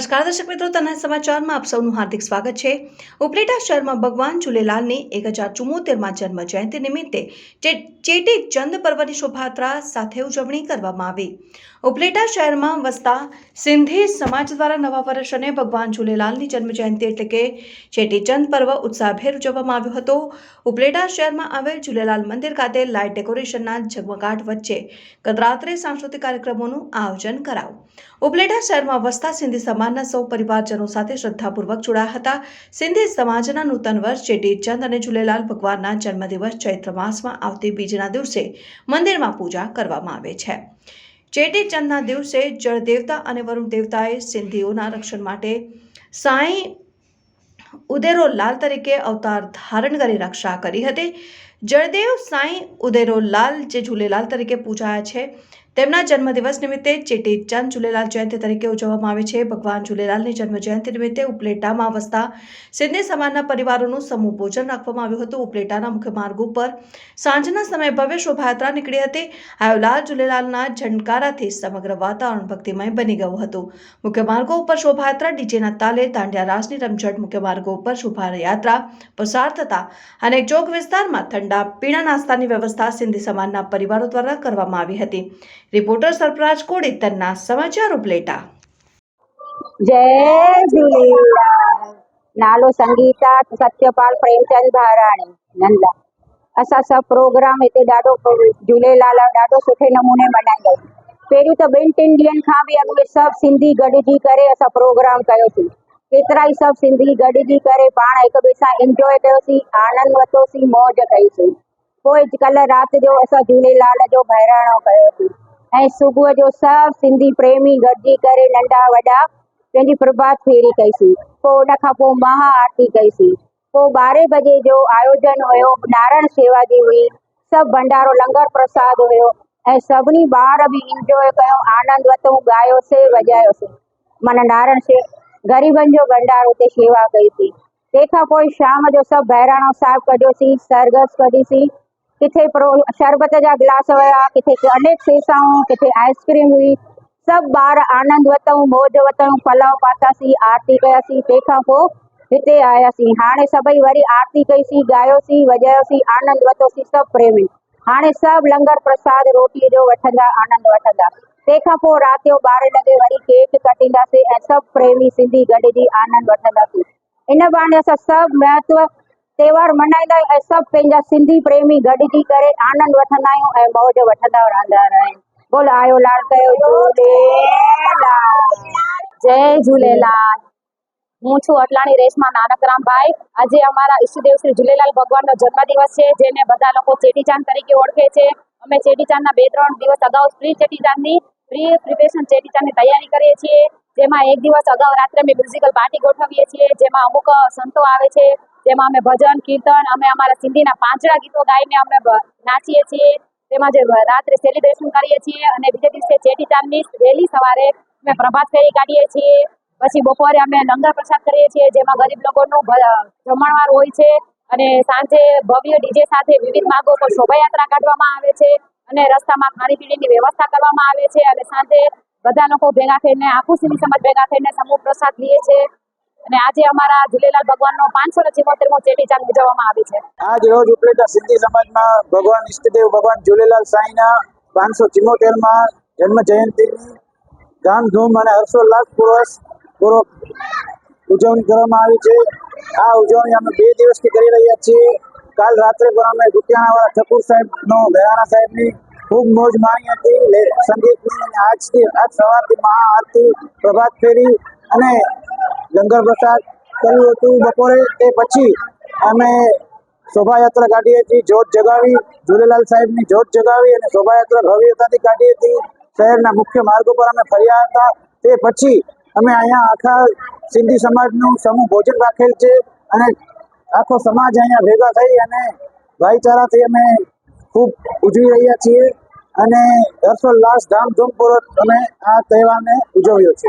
નમસ્કાર, દર્શક મિત્રો તના સમાચારમાં આપ સૌનું હાર્દિક સ્વાગત છે. ઉપલેટા શહેરમાં ભગવાન ઝૂલેલાલની એક હજાર ચુમ્મોતેરમાં જન્મ જયંતિ નિમિત્તે ચેટી ચંદ પર્વની શોભાયાત્રા સાથે ઉજવણી કરવામાં આવી. ઉપલેટા શહેરમાં વસતા સિંધી સમાજ દ્વારા નવા વર્ષ અને ભગવાન ઝૂલેલાલની જન્મ જયંતિ એટલે કે ચેટીચંદ પર્વ ઉત્સાહભેર ઉજવવામાં આવ્યો હતો. ઉપલેટા શહેરમાં આવેલ ઝૂલેલાલ મંદિર ખાતે લાઇટ ડેકોરેશનના ઝગમગાટ વચ્ચે ગત રાત્રે સાંસ્કૃતિક કાર્યક્રમોનું આયોજન કરાયું. ઉપલેટા શહેરમાં વસતા સિંધી સમાજના સૌ પરિવારજનો સાથે શ્રદ્ધાપૂર્વક જોડાયા હતા. સિંધી સમાજના નૂતન વર્ષ ચેટીચંદ અને ઝૂલેલાલ ભગવાનના જન્મદિવસ ચૈત્ર માસમાં આવતી બીજના દિવસે મંદિરમાં પૂજા કરવામાં આવે છે. ચેટીચંદના દિવસે જળ અને વરુણ દેવતાએ સિંધીઓના રક્ષણ માટે સાંઈ ઉદેરો લાલ તરીકે અવતાર ધારણ કરી રક્ષા કરી હતી. જળદેવ સાંઈ ઉદેરો લાલ, જે ઝૂલેલાલ તરીકે પૂજાયા છે. તેમના જન્મદિવસ નિમિત્તે ચેટીચંદ ઝૂલેલાલ જયંતિ તરીકે ઉજવવામાં આવે છે. ભગવાન ઝૂલેલાલની જન્મ જયંતિ નિમિત્તે ઉપલેટામાં વસતા સિંધી સમાજના પરિવારોનું સમૂહ ભોજન રાખવામાં આવ્યું હતું. ઉપલેટાના મુખ્ય માર્ગ ઉપર સાંજના સમયે ભવ્ય શોભાયાત્રા નીકળી હતી. આયોલાલ ઝૂલેલાલના ઝંકારાથી સમગ્ર વાતાવરણ ભક્તિમય બની ગયું હતું. મુખ્ય માર્ગો ઉપર શોભાયાત્રા, ડીજેના તાલે, દાંડિયા રાસની રમઝટ મુખ્ય માર્ગો ઉપર શોભાયાત્રા પસાર થતા અનેક ચોક વિસ્તારમાં ઠંડા પીણા નાસ્તાની વ્યવસ્થા સિંધી સમાજના પરિવારો દ્વારા કરવામાં આવી હતી. نالو سنگيت جهوليلال پهريون ته ٻن ٽن ڏينهن کان به اڳ ۾ سڀ سنڌي گڏجي ڪري اسان پروگرام ڪيوسين. ايترا ئي سڀ سنڌي گڏجي ڪري پاڻ هڪ ٻئي سان انجواءِ ڪيوسين آنند ورتوسين موج ڪئيسين. پوءِ ڪلهه رات جو اسان جهوليلال جو بهراڻو ڪيوسين. ऐं सुबुह जो सभु सिंधी प्रेमी गॾिजी करे नंढा वॾा पंहिंजी प्रभात फेरी कईसीं पोइ उन खां पोइ महा आरती कईसीं पोइ ॿारहें बजे जो आयोजन हुयो नारायण सेवा जी हुई सभु भंडारो लंगर प्रसाद हुयो ऐं सभिनी ॿार बि इंजॉय कयो आनंद वरितो ॻायोसीं वॼायोसीं माना नारायण से ग़रीबनि जो भंडारो हुते शेवा कईसीं तंहिंखां पोइ शाम जो सभु बहिराणो साहिबु कढियोसीं सरगस कढीसीं किथे प्रो शरबत जा गिलास हुया किथे अनेक सेसाऊं किथे आइस्क्रीम हुई सभु ॿार आनंद वरितऊं मौज वरितऊं पलव पातासीं आरती कयासीं तंहिंखां पोइ हिते आयासीं हाणे सभई वरी आरती कईसीं ॻायोसीं वॼायोसीं आनंद वरितोसीं सभु प्रेमी हाणे सभु लंगर प्रसाद रोटीअ जो वठंदा आनंद वठंदा तंहिंखां पोइ राति जो ॿारहें लॻे वरी केक कटींदासीं ऐं सभु प्रेमी सिंधी गॾिजी आनंद वठंदासीं इन बहाने असां सभु महत्व त्योहार मल्हाईंदा आहियूं ऐं सभु पंहिंजा सिंधी प्रेमी गॾिजी करे आनंद वठंदा आहियूं ऐं मौज वठंदा रहंदा आहियूं बोल आयो लाल कयो झूलेलाल જય ઝૂલેલાલ હું છું અટલાણી રેશમા નાનકરામભાઈ આજે અમારા ઈષ્ટદેવ શ્રી ઝૂલેલાલ ભગવાનનો જન્મદિવસ છે જેને બધા લોકો ચેટીચાંદ તરીકે ઓળખે છે અમે ચેટીચાંદના બે ત્રણ દિવસ અગાઉ પ્રી ચેટીચાંદની પ્રી પ્રિપેરેશન ચેટીચાંદની તૈયારી કરીએ છીએ જેમાં એક દિવસ અગાઉ રાત્રે અમે મ્યુઝિકલ પાર્ટી ગોઠવીએ છીએ, જેમાં અમુક સંતો આવે છે, જેમાં અમે ભજન, કીર્તન, અમે અમારા સિંધીના પાંચડા ગીતો ગાઈને અમે નાચીએ છીએ. તેમાં જે રાત્રે સેલિબ્રેશન કરીએ છીએ અને બીજે દિવસે ચેટીચાંદની વહેલી સવારે અમે પ્રભાત ફેરી કાઢીએ છીએ. પછી બપોરે અમે લંગર પ્રસાદ કરીએ છીએ, જેમાં ગરીબ લોકોનું જમણવાર હોય છે અને સાંજે ભવ્ય ડીજે સાથે વિવિધ માર્ગો પર શોભાયાત્રા કાઢવામાં આવે છે અને રસ્તામાં ખાણીપીણીની વ્યવસ્થા કરવામાં આવે છે અને સાંજે બધા લોકો ભેગા થઈને આખું સિંધી સમાજ ભેગા થઈને સમૂહ પ્રસાદ લે છે. અને આજે અમારા ઝૂલેલાલ ભગવાનનો પાંચસો ને ચિમોતેરમો ચેટીચાંદ ઉજવવામાં આવે છે. આજ રોજ ઉપલેટા સિંધી સમાજમાં ભગવાન ઈષ્ટદેવ, ભગવાન ઝૂલેલાલ સાંઈના પાંચસો ચિમોતેરમાં જન્મ જયંતિની ધામધૂમ અને હર્ષોલ્લાસ પૂર્વક ઉજવણી કરવામાં આવી છે. આ ઉજવણી અમે બે દિવસથી કરી રહ્યા છીએ. કાલ રાત્રે પણ અમે ગુટિયાણાવાળા ઠકુર સાહેબનો બહેરાણા સાહેબની ખૂબ મોજ માણી હતી સંગીતની અને આજથી આજ સવારથી મહાઆરતી પ્રભાત ફેરી અને લંગર પ્રસાદ કર્યું હતું બપોરે. તે પછી અમે શોભાયાત્રા કાઢી હતી જોત જગાવી ઝૂલેલાલ સાહેબની જોત જગાવી અને શોભાયાત્રા ભવ્યતાથી કાઢી હતી. શહેરના મુખ્ય માર્ગો પર અમે ફર્યા હતા. તે પછી અમે અહીંયા આખા સિંધી સમાજનું સમૂહ ભોજન રાખેલ છે અને આખો સમાજ અહીંયા ભેગા થઈ અને ભાઈચારાથી અમે ખૂબ ઉજવી રહ્યા છીએ અને હર્ષોલ્લાસ ધામધૂમપૂર્વક અમે આ તહેવારને ઉજવ્યો છે.